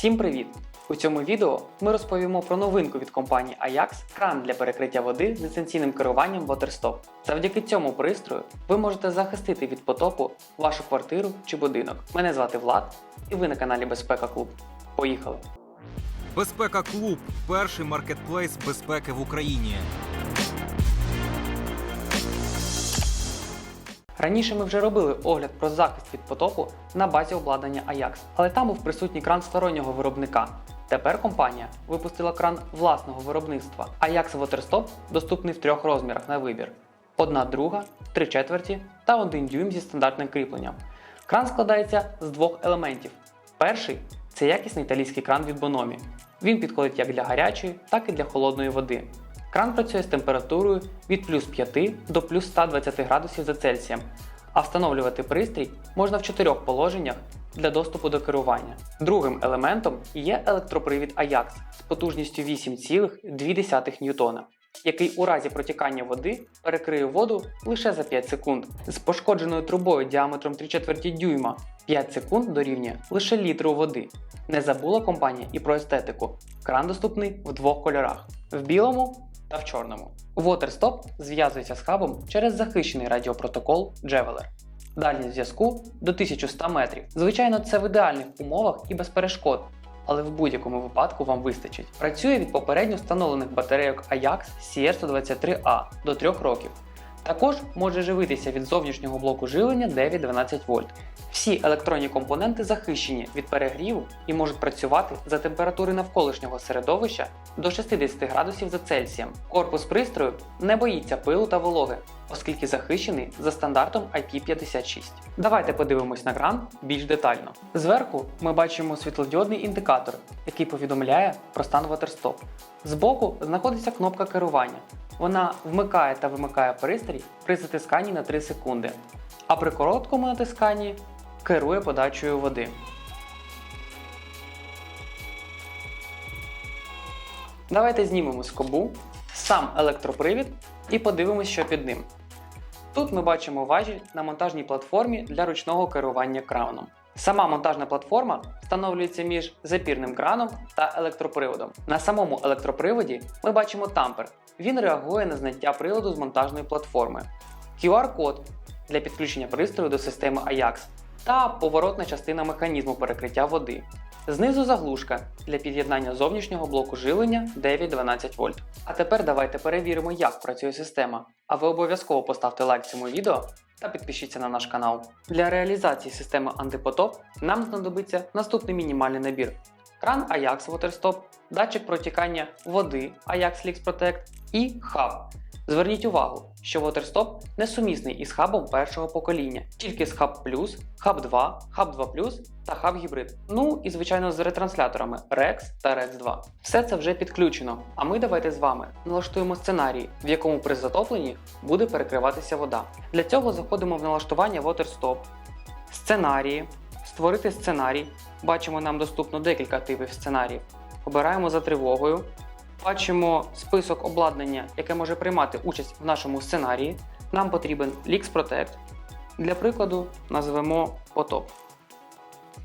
Всім привіт! У цьому відео ми розповімо про новинку від компанії Ajax кран для перекриття води з дистанційним керуванням WaterStop. Завдяки цьому пристрою ви можете захистити від потопу вашу квартиру чи будинок. Мене звати Влад, і ви на каналі Безпека Клуб. Поїхали! Безпека Клуб перший маркетплейс безпеки в Україні. Раніше ми вже робили огляд про захист від потопу на базі обладнання Ajax, але там був присутній кран стороннього виробника. Тепер компанія випустила кран власного виробництва. Ajax WaterStop доступний в трьох розмірах на вибір: одна друга, три четверті та один дюйм зі стандартним кріпленням. Кран складається з двох елементів. Перший це якісний італійський кран від Bonomi. Він підходить як для гарячої, так і для холодної води. Кран працює з температурою від плюс 5 до плюс 120 градусів за Цельсієм, а встановлювати пристрій можна в чотирьох положеннях для доступу до керування. Другим елементом є електропривід Ajax з потужністю 8,2 ньютона, який у разі протікання води перекриє воду лише за 5 секунд. З пошкодженою трубою діаметром 3 четверті дюйма 5 секунд дорівнює лише літру води. Не забула компанія і про естетику. Кран доступний в двох кольорах: в білому та в чорному. WaterStop зв'язується з хабом через захищений радіопротокол Javeler. Дальність зв'язку до 1100 метрів. Звичайно, це в ідеальних умовах і без перешкод, але в будь-якому випадку вам вистачить. Працює від попередньо встановлених батарейок Ajax CR123A до 3 років. Також може живитися від зовнішнього блоку живлення 9-12 вольт. Всі електронні компоненти захищені від перегріву і можуть працювати за температури навколишнього середовища до 60 градусів за Цельсієм. Корпус пристрою не боїться пилу та вологи, оскільки захищений за стандартом IP56. Давайте подивимось на кран більш детально. Зверху ми бачимо світлодіодний індикатор, який повідомляє про стан WaterStop. Збоку знаходиться кнопка керування. Вона вмикає та вимикає пристрій при затисканні на 3 секунди, а при короткому натисканні керує подачею води. Давайте знімемо скобу, сам електропривід і подивимось, що під ним. Тут ми бачимо важіль на монтажній платформі для ручного керування краном. Сама монтажна платформа встановлюється між запірним краном та електроприводом. На самому електроприводі ми бачимо тампер. Він реагує на зняття приладу з монтажної платформи. QR-код для підключення пристрою до системи Ajax та поворотна частина механізму перекриття води. Знизу заглушка для під'єднання зовнішнього блоку жилення 9-12 вольт. А тепер давайте перевіримо, як працює система. А ви обов'язково поставте лайк цьому відео та підпишіться на наш канал. Для реалізації системи антипотоп нам знадобиться наступний мінімальний набір: кран Ajax WaterStop, датчик протікання води Ajax Leaks Protect і хаб. Зверніть увагу, що WaterStop несумісний із хабом першого покоління, тільки з Hub Plus, Hub 2, Hub 2 Plus та Hub Hybrid. Ну і звичайно з ретрансляторами REX та REX 2. Все це вже підключено. А ми давайте з вами налаштуємо сценарій, в якому при затопленні буде перекриватися вода. Для цього заходимо в налаштування WaterStop, сценарії, створити сценарій. Бачимо, нам доступно декілька типів сценаріїв. Обираємо за тривогою. Бачимо список обладнання, яке може приймати участь в нашому сценарії. Нам потрібен Leaks Protect. Для прикладу, назвемо потоп.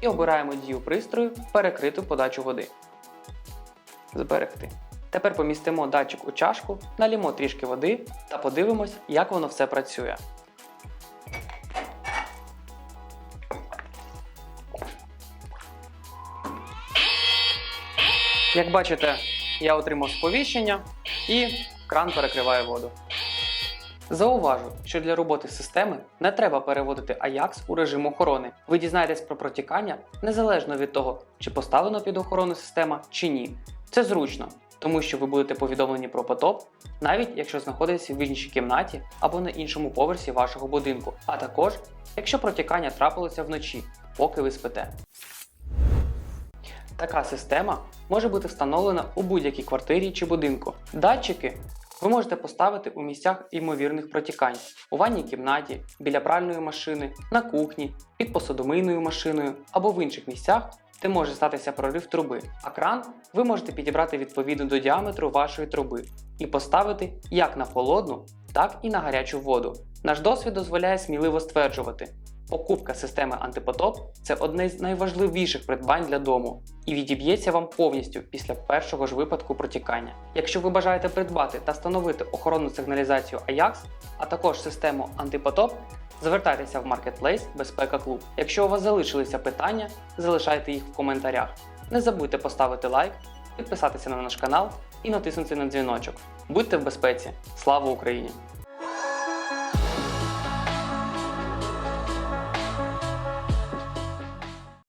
І обираємо дію пристрою перекриту подачу води. Зберегти. Тепер помістимо датчик у чашку, налімо трішки води та подивимось, як воно все працює. Як бачите, я отримав сповіщення і кран перекриває воду. Зауважу, що для роботи системи не треба переводити Ajax у режим охорони. Ви дізнаєтесь про протікання незалежно від того, чи поставлено під охорону система чи ні. Це зручно, тому що ви будете повідомлені про потоп, навіть якщо знаходитесь в іншій кімнаті або на іншому поверсі вашого будинку, а також якщо протікання трапилося вночі, поки ви спите. Така система може бути встановлена у будь-якій квартирі чи будинку. Датчики ви можете поставити у місцях ймовірних протікань у ванній кімнаті, біля пральної машини, на кухні, під посудомийною машиною або в інших місцях, де може статися прорив труби. А кран ви можете підібрати відповідно до діаметру вашої труби і поставити як на холодну, так і на гарячу воду. Наш досвід дозволяє сміливо стверджувати, Покупка системи антипотоп це одне з найважливіших придбань для дому і відіб'ється вам повністю після першого ж випадку протікання. Якщо ви бажаєте придбати та встановити охоронну сигналізацію Ajax, а також систему антипотоп, звертайтеся в Marketplace Безпека Клуб. Якщо у вас залишилися питання, залишайте їх в коментарях. Не забудьте поставити лайк, підписатися на наш канал і натиснути на дзвіночок. Будьте в безпеці! Слава Україні!